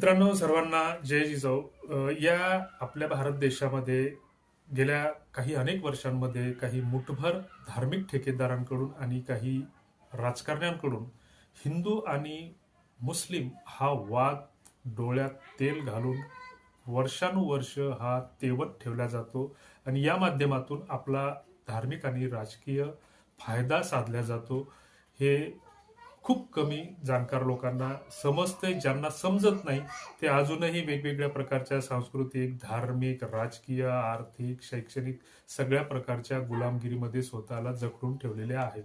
मित्रांनो सर्वांना जय जिजाऊ. या आपल्या भारत देशामध्ये गेल्या काही अनेक वर्षांमध्ये काही मुठभर धार्मिक ठेकेदारांकडून आणि काही राजकारण्यांकडून हिंदू आणि मुस्लिम हा वाद डोळ्यात तेल घालून वर्षानुवर्ष हा तेवत ठेवला जातो आणि या माध्यमातून आपला धार्मिक आणि राजकीय फायदा साधला जातो. हे खूप कमी जाणकार लोकांना समजतंय ज्यांना समजत नाही ते अजूनही वेगवेगळ्या प्रकारच्या सांस्कृतिक धार्मिक राजकीय आर्थिक शैक्षणिक सगळ्या प्रकारच्या गुलामगिरीमध्ये स्वतःला जखडून ठेवलेले आहेत.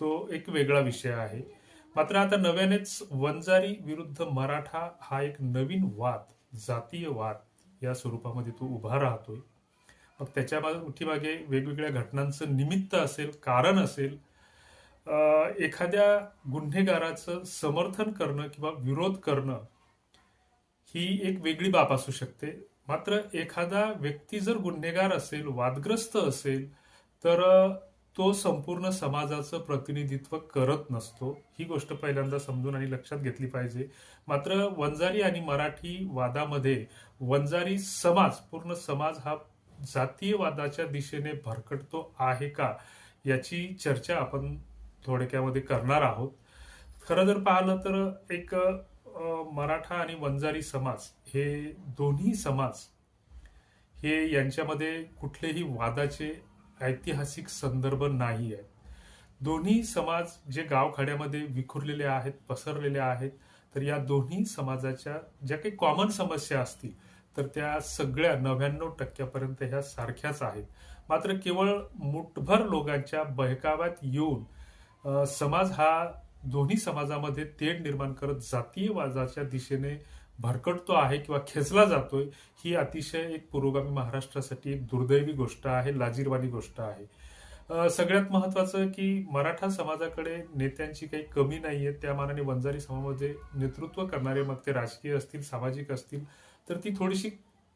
तो एक वेगळा विषय आहे. मात्र आता नव्यानेच वंजारी विरुद्ध मराठा हा एक नवीन वाद जातीय वाद या स्वरूपामध्ये तो उभा राहतोय. मग त्याच्यामागे वेगवेगळ्या घटनांचं निमित्त असेल कारण असेल एखाद्या गुन्हेगाराचं समर्थन करणं किंवा विरोध करणं ही एक वेगळी बाब असू शकते. मात्र एखादा व्यक्ती जर गुन्हेगार असेल वादग्रस्त असेल तर तो संपूर्ण समाजाचं प्रतिनिधित्व करत नसतो. ही गोष्ट पहिल्यांदा समजून आणि लक्षात घेतली पाहिजे. मात्र वंजारी आणि मराठी वादामध्ये वंजारी समाज पूर्ण समाज हा जातीयवादाच्या दिशेने भरकटतो आहे का याची चर्चा आपण थोडक्यामध्ये करणार आहोत. खरं जर पाहिलं तर एक मराठा आणि वंजारी समाज हे दोन्ही समाज हे यांच्यामध्ये कुठलेही वादाचे ऐतिहासिक संदर्भ नाही आहेत. दोन्ही समाज जे गावखाड्यामध्ये विखुरलेले आहेत पसरलेले आहेत तर या दोन्ही समाजाच्या ज्या काही कॉमन समस्या असतील तर त्या सगळ्या नव्याण्णव टक्क्यापर्यंत ह्या सारख्याच आहेत. मात्र केवळ मुठभर लोकांच्या बहकाव्यात येऊन समाज हा दोन्ही समाजामध्ये तेढ निर्माण करत जातीयवादाच्या दिशेने भरकटतो आहे किंवा खेचला जातोय ही अतिशय एक पुरोगामी महाराष्ट्रासाठी एक दुर्दैवी गोष्ट आहे लाजीरवाणी गोष्ट आहे. सगळ्यात महत्वाचं की मराठा समाजाकडे नेत्यांची काही कमी नाही आहे त्या मानाने वंजारी समाजामध्ये नेतृत्व करणारे मग ते राजकीय असतील सामाजिक असतील तर ती थोडीशी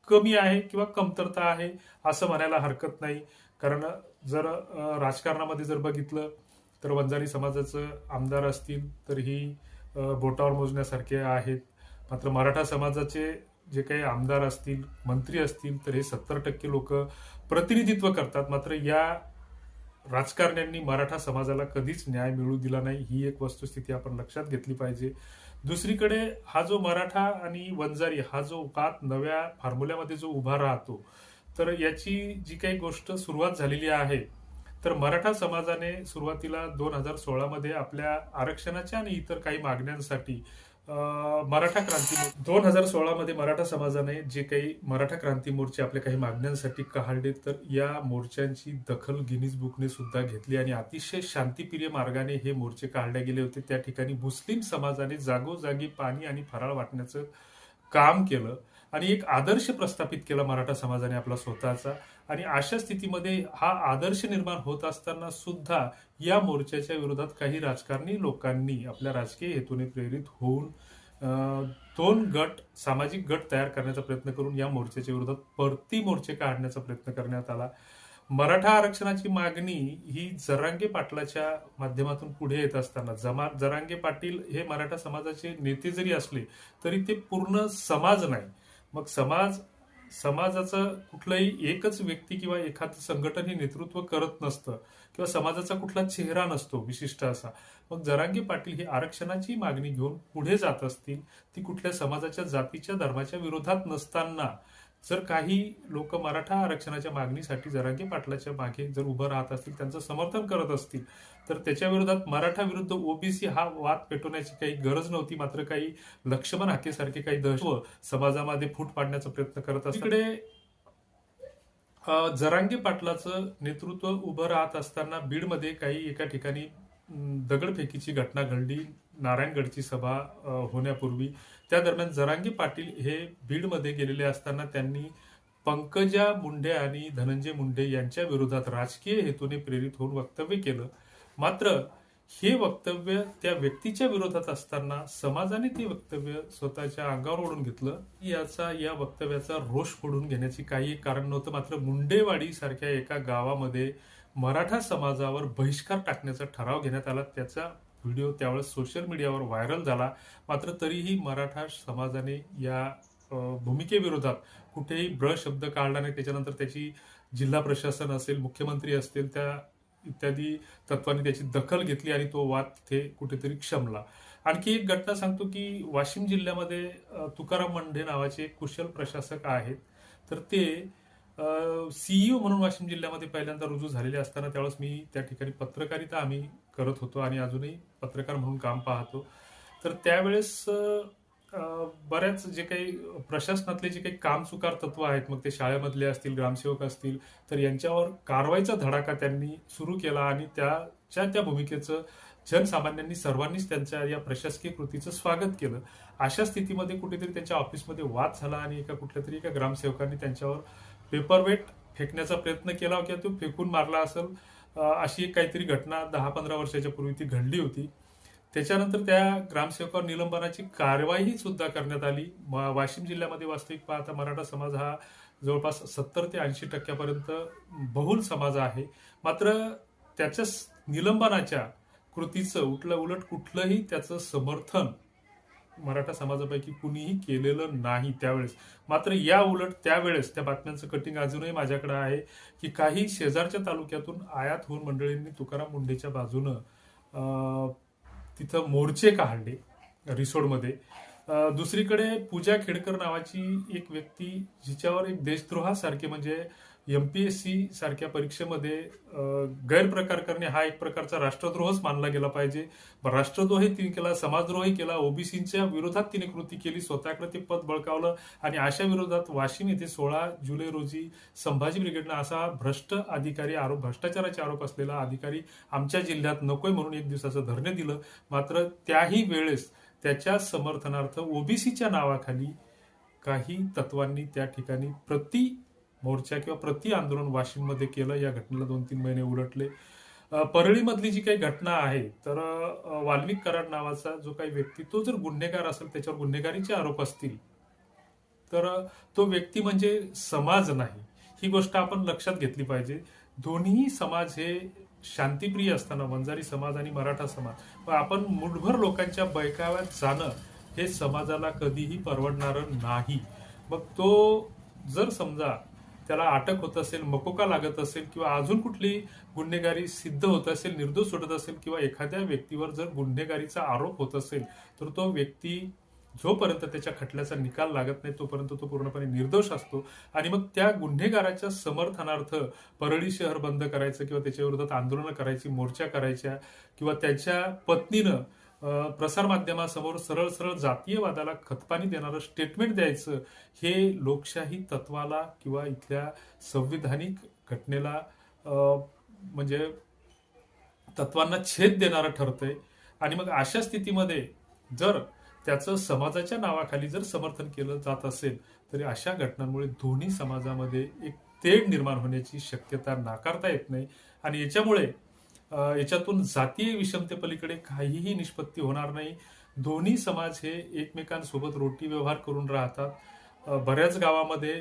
कमी आहे किंवा कमतरता आहे असं म्हणायला हरकत नाही. कारण जर राजकारणामध्ये जर बघितलं तर वंजारी समाजाचं आमदार असतील तर ही बोटावर मोजण्यासारखे आहेत. मात्र मराठा समाजाचे जे काही आमदार असतील मंत्री असतील तर हे सत्तर टक्के लोक प्रतिनिधित्व करतात. मात्र या राजकारण्यांनी मराठा समाजाला कधीच न्याय मिळू दिला नाही ही एक वस्तुस्थिती आपण लक्षात घेतली पाहिजे. दुसरीकडे हा जो मराठा आणि वंजारी हा जो वाद नव्या फॉर्म्युल्यामध्ये जो उभा राहतो तर याची जी काही गोष्ट सुरुवात झालेली आहे तर मराठा समाजाने सुरुवातीला दोन हजार सोळामध्ये आपल्या आरक्षणाच्या आणि इतर काही मागण्यांसाठी मराठा क्रांती दोन हजार सोळामध्ये मराठा समाजाने जे काही मराठा क्रांती मोर्चे आपल्या काही मागण्यांसाठी काढले तर या मोर्चांची दखल गिनीज बुकने सुद्धा घेतली आणि अतिशय शांतीप्रिय मार्गाने हे मोर्चे काढले गेले होते. त्या ठिकाणी मुस्लिम समाजाने जागोजागी पाणी आणि फराळ वाटण्याचं काम केलं आणि एक आदर्श प्रस्थापित केला मराठा समाजाने आपला स्वतःचा. आणि अशा स्थितीमध्ये हा आदर्श निर्माण होत असताना सुद्धा या मोर्चाच्या विरोधात काही राजकारणी लोकांनी आपल्या राजकीय हेतूने प्रेरित होऊन दोन गट सामाजिक गट तयार करण्याचा प्रयत्न करून या मोर्चाच्या विरोधात परती मोर्चे काढण्याचा प्रयत्न करण्यात आला. मराठा आरक्षणाची मागणी ही जरांगे पाटलाच्या माध्यमातून पुढे येत असताना जमा जरांगे पाटील हे मराठा समाजाचे नेते जरी असले तरी ते पूर्ण समाज नाही. मग समाज समाजाचं कुठलंही एकच व्यक्ती किंवा एखादं संघटन हे नेतृत्व करत नसतं किंवा समाजाचा कुठला चेहरा नसतो विशिष्ट असा. मग जरांगे पाटील ही आरक्षणाची मागणी घेऊन पुढे जात असतील ती कुठल्या समाजाच्या जातीच्या धर्माच्या विरोधात नसताना जर काही लोक मराठा आरक्षणाच्या मागणीसाठी जरांगे पाटलाच्या मागे जर उभं राहत असतील त्यांचं समर्थन करत असतील तर त्याच्या विरोधात मराठा विरुद्ध ओबीसी हा वाद पेटवण्याची काही गरज नव्हती मात्र काही लक्ष्मण हाकेसारखे काही दहशत समाजामध्ये फूट पाडण्याचा प्रयत्न करत असतात. जरांगे पाटलाचं नेतृत्व उभं राहत असताना बीडमध्ये काही एका ठिकाणी दगडफेकीची घटना घडली. नारायणगडची सभा होण्यापूर्वी. त्या दरम्यान जरांगी पाटील हे बीडमध्ये गेलेले असताना त्यांनी पंकजा मुंडे आणि धनंजय मुंडे यांच्या विरोधात राजकीय हेतूने प्रेरित होऊन वक्तव्य केलं. मात्र हे वक्तव्य त्या व्यक्तीच्या विरोधात असताना समाजाने ते वक्तव्य स्वतःच्या अंगावर ओढून घेतलं. याचा या वक्तव्याचा रोष फोडून घेण्याची काही कारण नव्हतं. मात्र मुंडेवाडी सारख्या एका गावामध्ये मराठा समाजावर बहिष्कार टाकण्याचा ठराव घेण्यात आला. त्याचा व्हिडिओ त्यावेळेस सोशल मीडियावर व्हायरल झाला. मात्र तरीही मराठा समाजाने या भूमिकेविरोधात कुठेही ब्र शब्द काढला नाही. त्याच्यानंतर त्याची जिल्हा प्रशासन असेल मुख्यमंत्री असतील त्या इत्यादी तत्वांनी त्याची दखल घेतली आणि तो वाद तिथे कुठेतरी क्षमला. आणखी एक घटना सांगतो की वाशिम जिल्ह्यामध्ये तुकाराम मंढे नावाचे एक कुशल प्रशासक आहेत. तर ते सीईओ म्हणून वाशिम जिल्ह्यामध्ये पहिल्यांदा रुजू झालेले असताना त्यावेळेस मी त्या ठिकाणी पत्रकारिता आम्ही करत होतो आणि अजूनही पत्रकार म्हणून काम पाहतो. तर त्यावेळेस बऱ्याच जे काही प्रशासनातले जे काही कामचुकार तत्व आहेत मग ते शाळेमधले असतील ग्रामसेवक असतील तर यांच्यावर कारवाईचा धडाका त्यांनी सुरू केला आणि त्याच्या त्या भूमिकेचं जनसामान्यांनी सर्वांनीच त्यांच्या या प्रशासकीय कृतीचं स्वागत केलं. अशा स्थितीमध्ये कुठेतरी त्यांच्या ऑफिसमध्ये वाद झाला आणि एका कुठल्या तरी एका ग्रामसेवकांनी त्यांच्यावर पेपरवेट फेकण्याचा प्रयत्न केला किंवा तो फेकून मारला असेल अशी एक काहीतरी घटना दहा पंधरा वर्षाच्या पूर्वी ती घडली होती. त्याच्यानंतर त्या ग्रामसेवकावर निलंबनाची कारवाई सुद्धा करण्यात आली. म- वाशिम जिल्ह्यामध्ये वास्तविक पाहता मराठा समाज हा जवळपास सत्तर ते ऐंशी टक्क्यापर्यंत बहुल समाज आहे. मात्र त्याच्या निलंबनाच्या कृतीचं उठलं उलट कुठलंही त्याचं समर्थन मराठा समाजापैकी कुणीही केलेलं नाही त्यावेळेस. मात्र या उलट त्यावेळेस त्या बातम्यांचं कटिंग अजूनही माझ्याकडे आहे की काही शेजारच्या तालुक्यातून आयात होऊन मंडळींनी तुकाराम मुंडेच्या बाजूनं तिथं मोर्चे काढले रिसोडमध्ये. दुसरीकडे पूजा खेडकर नावाची एक व्यक्ती जिच्यावर एक देशद्रोहासारखे म्हणजे एमपीएससी सारख्या परीक्षेमध्ये गैरप्रकार करणे हा एक प्रकारचा राष्ट्रद्रोहच मानला गेला पाहिजे. राष्ट्रद्रोही तिने केला समाजद्रोही केला ओबीसीच्या विरोधात तिने कृती केली स्वतःकडे ते पद बळकावलं आणि अशा विरोधात वाशिम येथे सोळा जुलै रोजी संभाजी ब्रिगेडनं असा भ्रष्ट अधिकारी आरोप भ्रष्टाचाराचे आरोप असलेला अधिकारी आमच्या जिल्ह्यात नकोय म्हणून एक दिवसाचं धरणे दिलं. मात्र त्याही वेळेस त्याच्या समर्थनार्थ ओबीसीच्या नावाखाली काही तत्वांनी त्या ठिकाणी प्रति मोर्चा किंवा प्रति आंदोलन वाशिममध्ये केलं. या घटनेला दोन तीन महिने उलटले. परळीमधली जी काही घटना आहे तर वाल्मिक कराड नावाचा जो काही व्यक्ती तो जर गुन्हेगार असेल त्याच्यावर गुन्हेगारीचे आरोप असतील तर तो व्यक्ती म्हणजे समाज नाही. ही गोष्ट आपण लक्षात घेतली पाहिजे. दोन्ही समाज हे शांतीप्रिय असताना वंजारी समाज आणि मराठा समाज आपण मुठभर लोकांच्या बैकाव्यात जाणं हे समाजाला कधीही परवडणारं नाही. मग तो जर समजा त्याला अटक होत असेल मकोका लागत असेल किंवा अजून कुठली गुन्हेगारी सिद्ध होत असेल निर्दोष सुटत असेल किंवा एखाद्या व्यक्तीवर जर गुन्हेगारीचा आरोप होत असेल तर तो व्यक्ती जोपर्यंत त्याच्या खटल्याचा निकाल लागत नाही तोपर्यंत तो पूर्णपणे निर्दोष असतो. आणि मग त्या गुन्हेगाराच्या समर्थनार्थ परळी शहर बंद करायचं किंवा त्याच्या विरोधात आंदोलनं करायची मोर्चा करायच्या किंवा त्याच्या पत्नीनं प्रसारमाध्यमासमोर सरळ सरळ जातीयवादाला खतपाणी देणारं स्टेटमेंट द्यायचं हे लोकशाही तत्वाला किंवा इथल्या संविधानिक घटनेला म्हणजे तत्वांना छेद देणारं ठरतंय. आणि मग अशा स्थितीमध्ये जर त्याचं समाजाच्या नावाखाली जर समर्थन केलं जात असेल तरी अशा घटनांमुळे दोन्ही समाजामध्ये एक तेढ निर्माण होण्याची शक्यता नाकारता येत नाही. आणि याच्यामुळे याच्यातून जातीय विषमतेपलीकडे काहीही निष्पत्ती होणार नाही. दोन्ही समाज हे एकमेकांसोबत रोटी व्यवहार करून राहतात. बऱ्याच गावामध्ये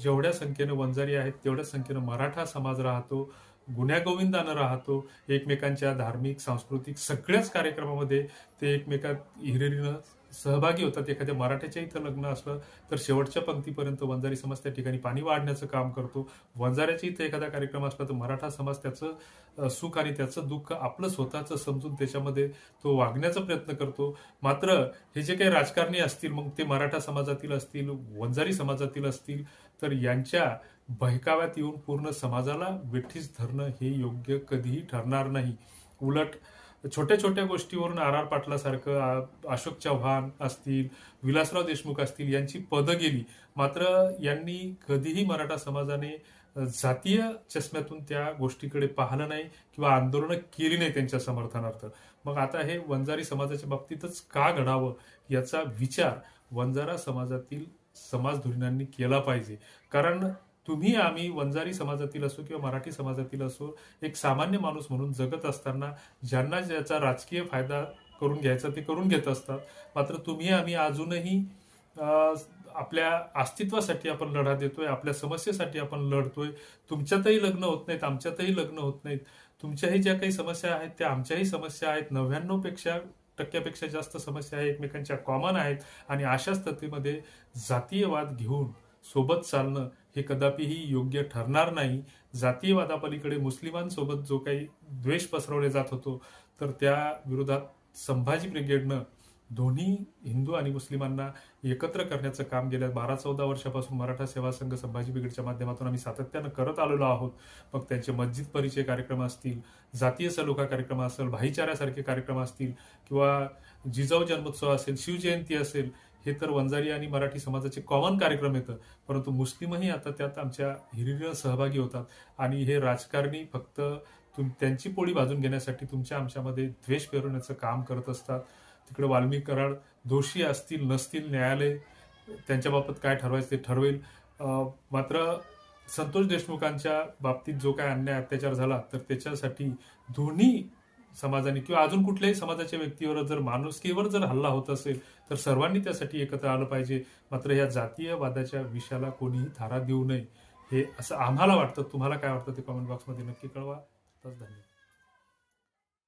जेवढ्या संख्येनं वंजारी आहेत तेवढ्या संख्येनं मराठा समाज राहतो. गुण्यागोविंदानं राहतो एकमेकांच्या धार्मिक सांस्कृतिक सगळ्याच कार्यक्रमामध्ये ते एकमेकात हिरिरीनं सहभागी होतात. एखाद्या मराठ्याच्या इथं लग्न असलं तर शेवटच्या पंक्तीपर्यंत वंजारी समाज त्या ठिकाणी पाणी वाढण्याचं काम करतो. वंजाऱ्याच्या इथं एखादा कार्यक्रम असला तर मराठा समाज त्याचं सुख आणि त्याचं दुःख आपलं स्वतःचं समजून त्याच्यामध्ये तो वागण्याचा प्रयत्न करतो. मात्र हे जे काही राजकारणी असतील मग ते मराठा समाजातील असतील वंजारी समाजातील असतील तर यांच्या बहकाव्यात येऊन पूर्ण समाजाला वेठीस धरणं हे योग्य कधीही ठरणार नाही. उलट छोट्या छोट्या गोष्टीवरून आर आर पाटलासारखं आ- अशोक चव्हाण असतील विलासराव देशमुख असतील यांची पदं गेली. मात्र यांनी कधीही मराठा समाजाने जातीय चष्म्यातून त्या गोष्टीकडे पाहिलं नाही किंवा आंदोलनं केली नाही त्यांच्या समर्थनार्थ. मग आता हे वंजारी समाजाच्या बाबतीतच का घडावं याचा विचार वंजारा समाजातील समाज धुरीणांनी केला पाहिजे. कारण तुम्ही आम्ही वंजारी समाजातील असो किंवा मराठी समाजातील असो एक सामान्य माणूस म्हणून जगत असताना ज्यांना ज्याचा राजकीय फायदा करून घ्यायचा ते करून घेत असतात. मात्र तुम्ही आम्ही अजूनही आपल्या अस्तित्वासाठी आपण लढा देतोय आपल्या समस्येसाठी आपण लढतोय. तुमच्यातही लग्न होत नाहीत आमच्यातही लग्न होत नाहीत. तुमच्याही ज्या काही समस्या आहेत त्या आमच्याही समस्या आहेत. नव्याण्णवपेक्षा टक्क्यापेक्षा जास्त समस्या आहे एकमेकांच्या कॉमन आहेत. आणि अशा स्थितीमध्ये जातीयवाद घेऊन सोबत चालणं हे कदापिही योग्य ठरणार नाही. जातीयवादापलीकडे मुस्लिमांसोबत जो काही द्वेष पसरवले जात होतो तर त्या विरोधात संभाजी ब्रिगेडनं दोन्ही हिंदू आणि मुस्लिमांना एकत्र करण्याचं काम गेल्या बारा चौदा वर्षापासून मराठा सेवा संघ संभाजी ब्रिगेडच्या माध्यमातून आम्ही सातत्यानं करत आलेलो आहोत. मग त्यांचे मस्जिद परिचय कार्यक्रम असतील जातीय सलोखा कार्यक्रम असेल भाईचाऱ्यासारखे कार्यक्रम असतील किंवा जिजाऊ जन्मोत्सव असेल शिवजयंती असेल हे तर वंजारी आणि मराठी समाजाचे कॉमन कार्यक्रम येतं परंतु मुस्लिमही आता त्यात आमच्या हिरिरीनं सहभागी होतात. आणि हे राजकारणी फक्त तुम त्यांची पोळी भाजून घेण्यासाठी तुमच्या आमच्यामध्ये द्वेष पेरवण्याचं काम करत असतात. तिकडे वाल्मिक कराड दोषी असतील नसतील न्यायालय त्यांच्याबाबत काय ठरवायचं ते ठरवेल. मात्र संतोष देशमुखांच्या बाबतीत जो काय अन्याय अत्याचार झाला तर त्याच्यासाठी दोन्ही समाजाने किंवा अजून कुठल्याही समाजाच्या व्यक्तीवर जर माणुसकीवर जर हल्ला होत असेल तर सर्वांनी त्यासाठी एकत्र आलं पाहिजे. मात्र या जातीय वादाच्या विषयाला कोणीही थारा देऊ नये हे असं आम्हाला वाटतं. तुम्हाला काय वाटतं ते कॉमेंट बॉक्समध्ये नक्की कळवा. तर धन्यवाद.